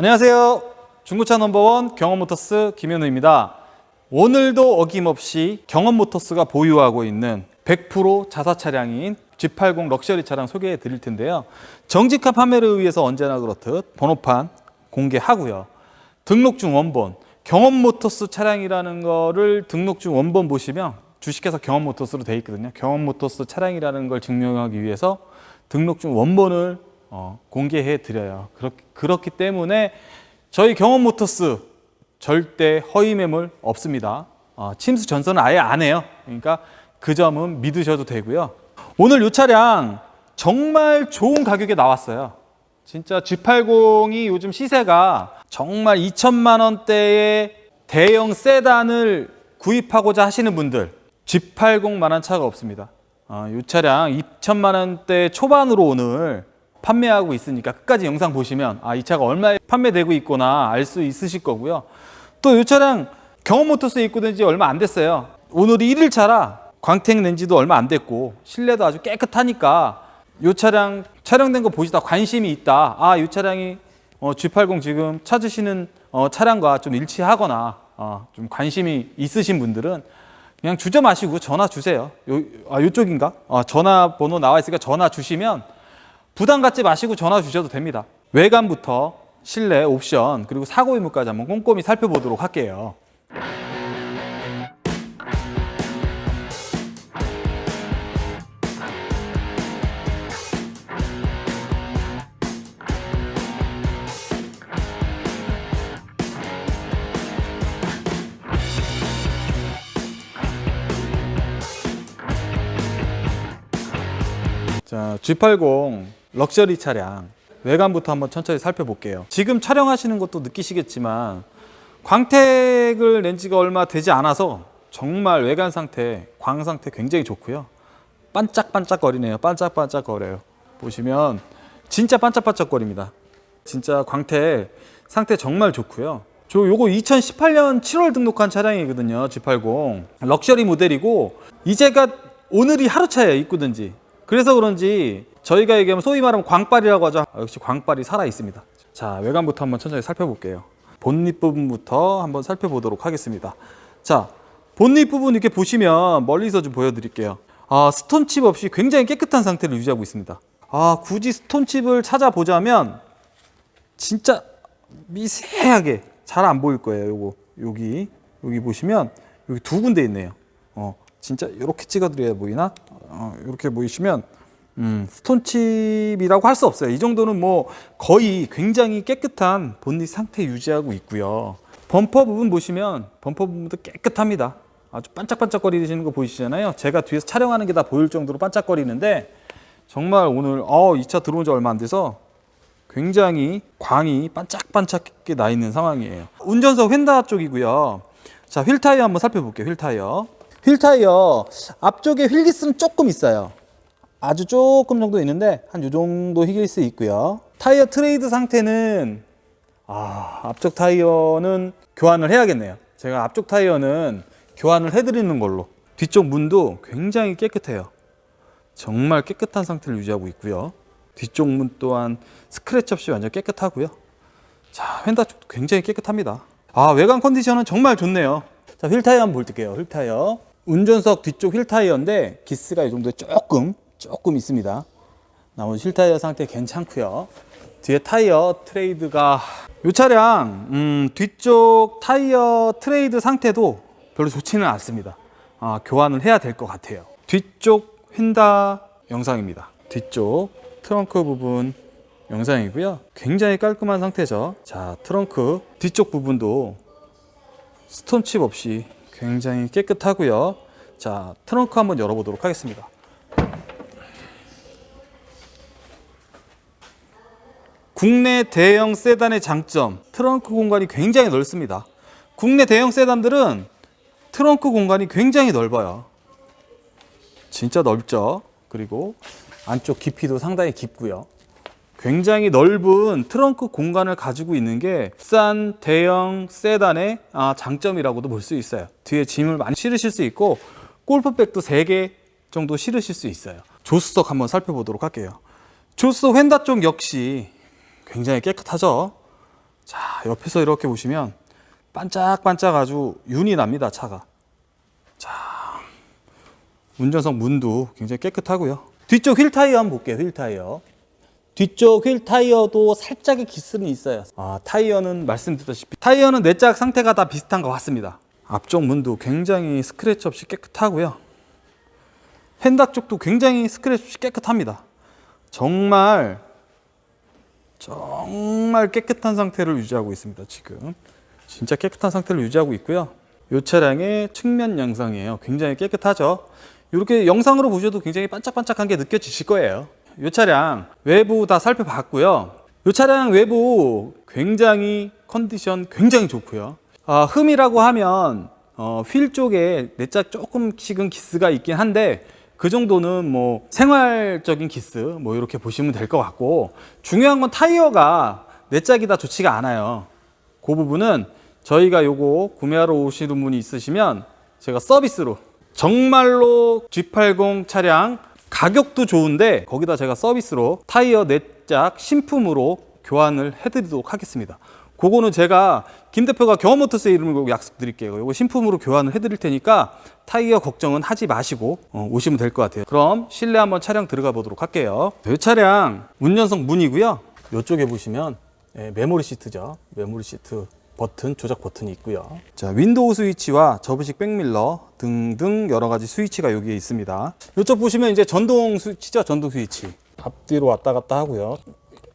안녕하세요. 중고차 넘버원 경험모터스 김현우입니다. 오늘도 어김없이 경험모터스가 보유하고 있는 100% 자사 차량인 G80 럭셔리 차량 소개해 드릴 텐데요. 정직한 판매를 위해서 언제나 그렇듯 번호판 공개하고요. 등록증 원본, 경험모터스 차량이라는 거를 등록증 원본 보시면 주식회사 경험모터스로 돼 있거든요. 경험모터스 차량이라는 걸 증명하기 위해서 등록증 원본을 어, 공개해 드려요. 그렇, 그렇기 때문에 저희 경험 모터스 절대 허위 매물 없습니다. 어, 침수 전선은 아예 안 해요. 그러니까 그 점은 믿으셔도 되고요. 오늘 이 차량 정말 좋은 가격에 나왔어요. 진짜 G80이 요즘 시세가 정말 2천만 원대의 대형 세단을 구입하고자 하시는 분들 G80만한 차가 없습니다. 어, 이 차량 2천만 원대 초반으로 오늘 판매하고 있으니까 끝까지 영상 보시면 아, 이 차가 얼마에 판매되고 있구나 알 수 있으실 거고요. 또 이 차량 경험모터스에 입고된 지 얼마 안 됐어요. 오늘이 1일 차라 광택 낸 지도 얼마 안 됐고 실내도 아주 깨끗하니까 이 차량 촬영된 거 보시다 관심이 있다. 아, 이 차량이 어, G80 지금 찾으시는 어, 차량과 좀 일치하거나 어, 좀 관심이 있으신 분들은 그냥 주저 마시고 전화 주세요. 요, 아, 요쪽인가? 아, 전화번호 나와 있으니까 전화 주시면 부담 갖지 마시고 전화 주셔도 됩니다. 외관부터 실내 옵션 그리고 사고 유무까지 한번 꼼꼼히 살펴보도록 할게요. 자, G80 럭셔리 차량 외관부터 한번 천천히 살펴볼게요. 지금 촬영하시는 것도 느끼시겠지만 광택을 낸 지가 얼마 되지 않아서 정말 외관 상태, 광 상태 굉장히 좋고요. 반짝반짝거리네요. 반짝반짝거려요. 보시면 진짜 반짝반짝거립니다. 진짜 광택 상태 정말 좋고요. 저 요거 2018년 7월 등록한 차량이거든요. G80 럭셔리 모델이고 이제가 오늘이 하루 차예요. 입고된 지. 그래서 그런지 저희가 얘기하면 소위 말하면 광빨이라고 하죠. 아, 역시 광빨이 살아 있습니다. 자 외관부터 한번 천천히 살펴볼게요. 본닛 부분부터 한번 살펴보도록 하겠습니다. 자 본닛 부분 이렇게 보시면 멀리서 좀 보여드릴게요. 아 스톤칩 없이 굉장히 깨끗한 상태를 유지하고 있습니다. 아 굳이 스톤칩을 찾아보자면 진짜 미세하게 잘 안 보일 거예요. 요거 여기 여기 보시면 여기 두 군데 있네요. 어 진짜 이렇게 찍어드려야 보이나? 어, 이렇게 보이시면 음, 스톤칩이라고 할 수 없어요. 이 정도는 뭐 거의 굉장히 깨끗한 본닛 상태 유지하고 있고요. 범퍼 부분 보시면 범퍼 부분도 깨끗합니다. 아주 반짝반짝거리시는 거 보이시잖아요. 제가 뒤에서 촬영하는 게 다 보일 정도로 반짝거리는데 정말 오늘 어, 이 차 들어온 지 얼마 안 돼서 굉장히 광이 반짝반짝하게 나 있는 상황이에요. 운전석 휀다 쪽이고요. 자, 휠 타이어 한번 살펴볼게요. 휠 타이어. 휠 타이어 앞쪽에 휠기스는 조금 있어요. 아주 조금 정도 있는데 한 요 정도 휠기스 있고요. 타이어 트레이드 상태는 아, 앞쪽 타이어는 교환을 해야겠네요. 제가 앞쪽 타이어는 교환을 해드리는 걸로. 뒤쪽 문도 굉장히 깨끗해요. 정말 깨끗한 상태를 유지하고 있고요. 뒤쪽 문 또한 스크래치 없이 완전 깨끗하고요. 자, 휀다 쪽도 굉장히 깨끗합니다. 아, 외관 컨디션은 정말 좋네요. 자, 휠 타이어 한번 볼게요. 휠 타이어. 운전석 뒤쪽 휠 타이어인데 기스가 이 정도에 조금 조금 있습니다. 나머지 휠 타이어 상태 괜찮고요. 뒤에 타이어 트레이드가 이 차량 음, 뒤쪽 타이어 트레이드 상태도 별로 좋지는 않습니다. 아, 교환을 해야 될 것 같아요. 뒤쪽 휀다 영상입니다. 뒤쪽 트렁크 부분 영상이고요. 굉장히 깔끔한 상태죠. 자, 트렁크 뒤쪽 부분도 스톤칩 없이 굉장히 깨끗하고요. 자, 트렁크 한번 열어보도록 하겠습니다. 국내 대형 세단의 장점, 트렁크 공간이 굉장히 넓습니다. 국내 대형 세단들은 트렁크 공간이 굉장히 넓어요. 진짜 넓죠. 그리고 안쪽 깊이도 상당히 깊고요. 굉장히 넓은 트렁크 공간을 가지고 있는 게 비싼 대형 세단의 아, 장점이라고도 볼 수 있어요. 뒤에 짐을 많이 실으실 수 있고 골프백도 3개 정도 실으실 수 있어요. 조수석 한번 살펴보도록 할게요. 조수석 휀다 쪽 역시 굉장히 깨끗하죠. 자, 옆에서 이렇게 보시면 반짝반짝 아주 윤이 납니다, 차가. 자, 운전석 문도 굉장히 깨끗하고요. 뒤쪽 휠 타이어 한번 볼게요, 휠 타이어. 뒤쪽 휠 타이어도 살짝의 기스는 있어요. 아, 타이어는 말씀드렸다시피 타이어는 네짝 상태가 다 비슷한 것 같습니다. 앞쪽 문도 굉장히 스크래치 없이 깨끗하고요. 핸다 쪽도 굉장히 스크래치 없이 깨끗합니다. 정말 정말 깨끗한 상태를 유지하고 있습니다. 지금 진짜 깨끗한 상태를 유지하고 있고요. 이 차량의 측면 영상이에요. 굉장히 깨끗하죠. 이렇게 영상으로 보셔도 굉장히 반짝반짝한 게 느껴지실 거예요. 이 차량 외부 다 살펴봤고요. 이 차량 외부 굉장히 컨디션 굉장히 좋고요. 아, 흠이라고 하면 어, 휠 쪽에 내짝 조금씩은 기스가 있긴 한데 그 정도는 뭐 생활적인 기스 뭐 이렇게 보시면 될 것 같고 중요한 건 타이어가 내 짝이 다 좋지가 않아요. 그 부분은 저희가 요거 구매하러 오시는 분이 있으시면 제가 서비스로 정말로 G80 차량 가격도 좋은데 거기다 제가 서비스로 타이어 내짝 신품으로 교환을 해드리도록 하겠습니다. 그거는 제가 김 대표가 경험모터스 이름으로 약속드릴게요. 이거 신품으로 교환을 해드릴 테니까 타이어 걱정은 하지 마시고 어, 오시면 될 것 같아요. 그럼 실내 한번 차량 들어가 보도록 할게요. 이 차량 운전석 문이고요. 이쪽에 보시면 예, 메모리 시트죠. 메모리 시트 버튼 조작 버튼이 있고요. 자 윈도우 스위치와 접이식 백밀러 등등 여러 가지 스위치가 여기에 있습니다. 이쪽 보시면 이제 전동 스위치죠. 전동 스위치 앞뒤로 왔다 갔다 하고요.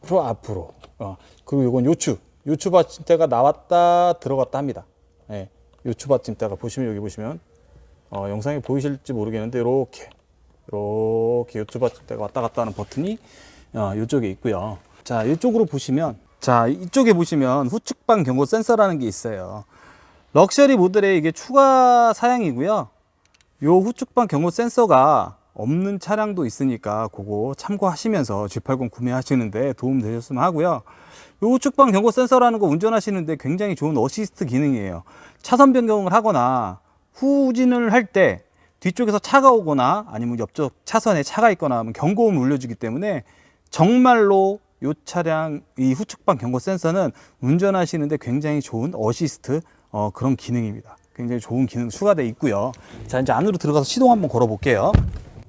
앞으로 앞으로 어, 그리고 이건 요추 요추 받침대가 나왔다 들어갔다 합니다. 예, 요추 받침대가 보시면 여기 보시면 어, 영상에 보이실지 모르겠는데 이렇게 이렇게 요추 받침대가 왔다 갔다 하는 버튼이 어, 이쪽에 있고요. 자 이쪽으로 보시면 자 이쪽에 보시면 후측방 경고 센서라는 게 있어요. 럭셔리 모델에 이게 추가 사양이고요. 요 후측방 경고 센서가 없는 차량도 있으니까 그거 참고하시면서 G80 구매하시는데 도움 되셨으면 하고요. 요 우측방 경고 센서라는 거 운전하시는데 굉장히 좋은 어시스트 기능이에요. 차선 변경을 하거나 후진을 할 때 뒤쪽에서 차가 오거나 아니면 옆쪽 차선에 차가 있거나 하면 경고음을 울려주기 때문에 정말로 요 차량 이 후측방 경고 센서는 운전하시는데 굉장히 좋은 어시스트 어, 그런 기능입니다. 굉장히 좋은 기능 추가되어 있고요. 자 이제 안으로 들어가서 시동 한번 걸어 볼게요.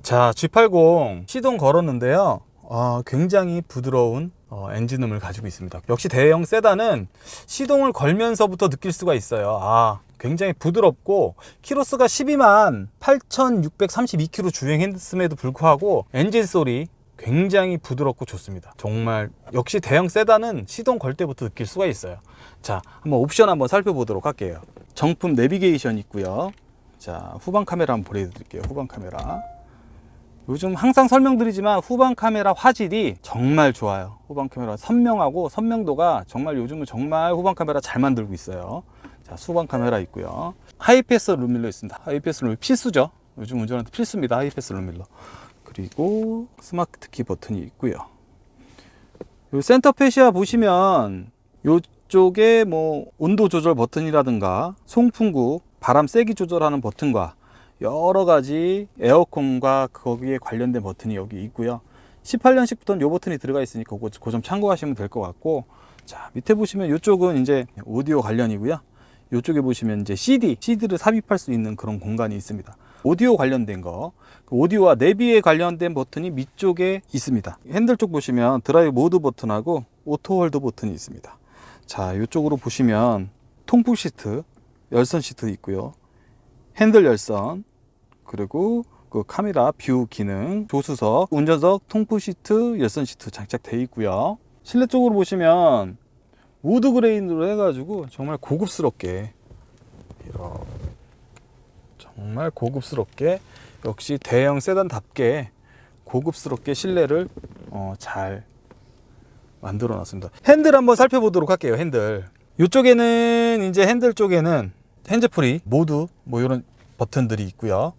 자 G80 시동 걸었는데요. 아, 굉장히 부드러운 어, 엔진음을 가지고 있습니다. 역시 대형 세단은 시동을 걸면서부터 느낄 수가 있어요. 아, 굉장히 부드럽고 키로수가 12만 8,632km 주행했음에도 불구하고 엔진 소리 굉장히 부드럽고 좋습니다. 정말 역시 대형 세단은 시동 걸 때부터 느낄 수가 있어요. 자, 한번 옵션 한번 살펴보도록 할게요. 정품 내비게이션 있고요. 자, 후방 카메라 한번 보여드릴게요. 후방 카메라. 요즘 항상 설명드리지만 후방 카메라 화질이 정말 좋아요. 후방 카메라 선명하고 선명도가 정말 요즘은 정말 후방 카메라 잘 만들고 있어요. 자, 수방 카메라 있고요. 하이패스 룸밀러 있습니다. 하이패스 룸밀러 필수죠. 요즘 운전한테 필수입니다. 하이패스 룸밀러. 그리고 스마트 키 버튼이 있고요. 요 센터 페시아 보시면 요쪽에 뭐 온도 조절 버튼이라든가 송풍구 바람 세기 조절하는 버튼과 여러 가지 에어컨과 거기에 관련된 버튼이 여기 있고요. 18년식부터는 요 버튼이 들어가 있으니까 그점 참고하시면 될 것 같고 자 밑에 보시면 이쪽은 이제 오디오 관련이고요. 이쪽에 보시면 이제 CD, CD를 삽입할 수 있는 그런 공간이 있습니다. 오디오 관련된 거, 그 오디오와 내비에 관련된 버튼이 밑쪽에 있습니다. 핸들 쪽 보시면 드라이브 모드 버튼하고 오토 홀드 버튼이 있습니다. 자, 이쪽으로 보시면 통풍 시트, 열선 시트 있고요. 핸들 열선, 그리고 그 카메라 뷰 기능, 조수석, 운전석, 통풍 시트, 열선 시트 장착되어 있고요. 실내 쪽으로 보시면 우드 그레인으로 해가지고 정말 고급스럽게 정말 고급스럽게 역시 대형 세단답게 고급스럽게 실내를 어, 잘 만들어 놨습니다. 핸들 한번 살펴보도록 할게요. 핸들. 이쪽에는 이제 핸들 쪽에는 핸즈프리 모두 뭐 이런 버튼들이 있고요.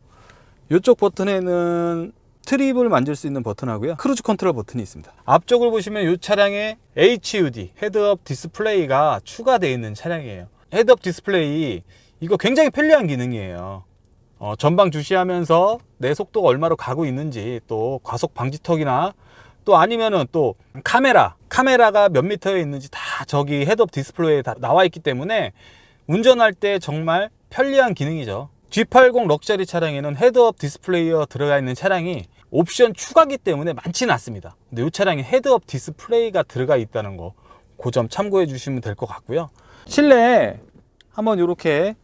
이쪽 버튼에는 트립을 만질 수 있는 버튼하고요. 크루즈 컨트롤 버튼이 있습니다. 앞쪽을 보시면 이 차량에 HUD 헤드업 디스플레이가 추가되어 있는 차량이에요. 헤드업 디스플레이 이거 굉장히 편리한 기능이에요. 어, 전방 주시하면서 내 속도가 얼마로 가고 있는지 또 과속 방지턱이나 또 아니면은 또 카메라 카메라가 몇 미터에 있는지 다다 저기 헤드업 디스플레이에 다 나와 있기 때문에 운전할 때 정말 편리한 기능이죠. G80 럭셔리 차량에는 헤드업 디스플레이어 들어가 있는 차량이 옵션 추가기 때문에 많지는 않습니다. 근데 이 차량에 헤드업 디스플레이가 들어가 있다는 거, 그 점 참고해 주시면 될 것 같고요. 실내 한번 이렇게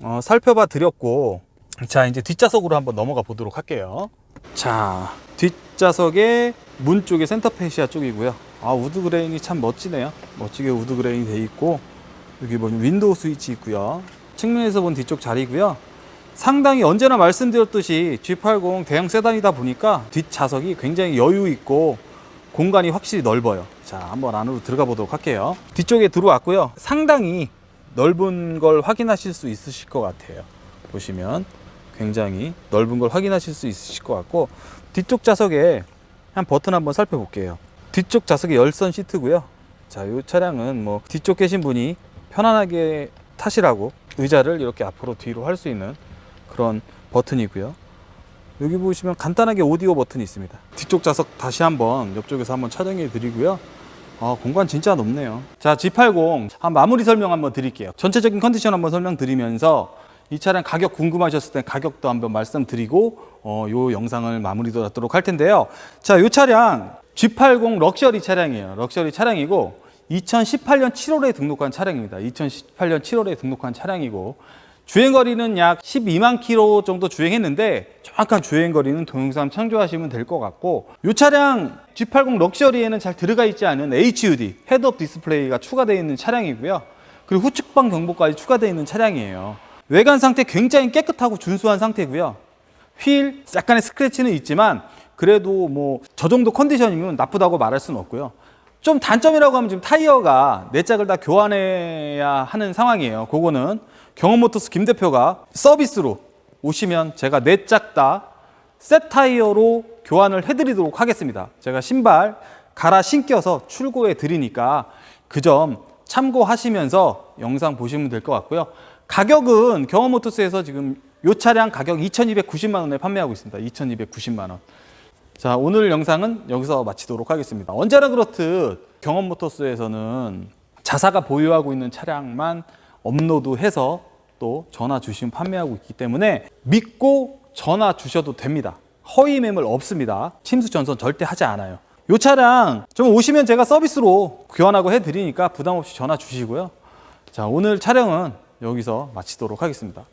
어, 살펴봐 드렸고, 자 이제 뒷좌석으로 한번 넘어가 보도록 할게요. 자 뒷좌석의 문 쪽에 센터 페시아 쪽이고요. 아 우드 그레인이 참 멋지네요. 멋지게 우드 그레인이 돼 있고 여기 보면 윈도우 스위치 있고요. 측면에서 본 뒤쪽 자리고요. 상당히 언제나 말씀드렸듯이 G80 대형 세단이다 보니까 뒷좌석이 굉장히 여유 있고 공간이 확실히 넓어요. 자, 한번 안으로 들어가 보도록 할게요. 뒤쪽에 들어왔고요. 상당히 넓은 걸 확인하실 수 있으실 것 같아요. 보시면 굉장히 넓은 걸 확인하실 수 있으실 것 같고 뒤쪽 좌석에 한 버튼 한번 살펴볼게요. 뒤쪽 좌석이 열선 시트고요. 자, 이 차량은 뭐 뒤쪽 계신 분이 편안하게 타시라고 의자를 이렇게 앞으로 뒤로 할 수 있는 그런 버튼이고요. 여기 보시면 간단하게 오디오 버튼이 있습니다. 뒤쪽 좌석 다시 한번 옆쪽에서 한번 촬영해 드리고요. 아, 공간 진짜 높네요. 자, G80 한 마무리 설명 한번 드릴게요. 전체적인 컨디션 한번 설명드리면서 이 차량 가격 궁금하셨을 때 가격도 한번 말씀드리고 어, 요 영상을 마무리 하도록 할 텐데요. 자, 요 차량 G80 럭셔리 차량이에요. 럭셔리 차량이고 2018년 7월에 등록한 차량입니다. 2018년 7월에 등록한 차량이고 주행 거리는 약 12만 킬로 정도 주행했는데 정확한 주행 거리는 동영상 참조하시면 될 것 같고 이 차량 G80 럭셔리에는 잘 들어가 있지 않은 HUD 헤드업 디스플레이가 추가되어 있는 차량이고요. 그리고 후측방 경보까지 추가되어 있는 차량이에요. 외관 상태 굉장히 깨끗하고 준수한 상태고요. 휠 약간의 스크래치는 있지만 그래도 뭐 저 정도 컨디션이면 나쁘다고 말할 수는 없고요. 좀 단점이라고 하면 지금 타이어가 네 짝을 다 교환해야 하는 상황이에요. 그거는 경험모터스 김 대표가 서비스로 오시면 제가 네 짝 다 새 타이어로 교환을 해드리도록 하겠습니다. 제가 신발 갈아 신겨서 출고해 드리니까 그 점 참고하시면서 영상 보시면 될 것 같고요. 가격은 경험모터스에서 지금 이 차량 가격 2,290만 원에 판매하고 있습니다. 2,290만 원. 자, 오늘 영상은 여기서 마치도록 하겠습니다. 언제나 그렇듯 경험모터스에서는 자사가 보유하고 있는 차량만 업로드해서 또 전화 주시면 판매하고 있기 때문에 믿고 전화 주셔도 됩니다. 허위 매물 없습니다. 침수 전선 절대 하지 않아요. 이 차량 좀 오시면 제가 서비스로 교환하고 해드리니까 부담 없이 전화 주시고요. 자, 오늘 촬영은 여기서 마치도록 하겠습니다.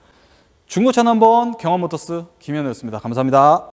중고차 넘버 경험모터스 김현우였습니다. 감사합니다.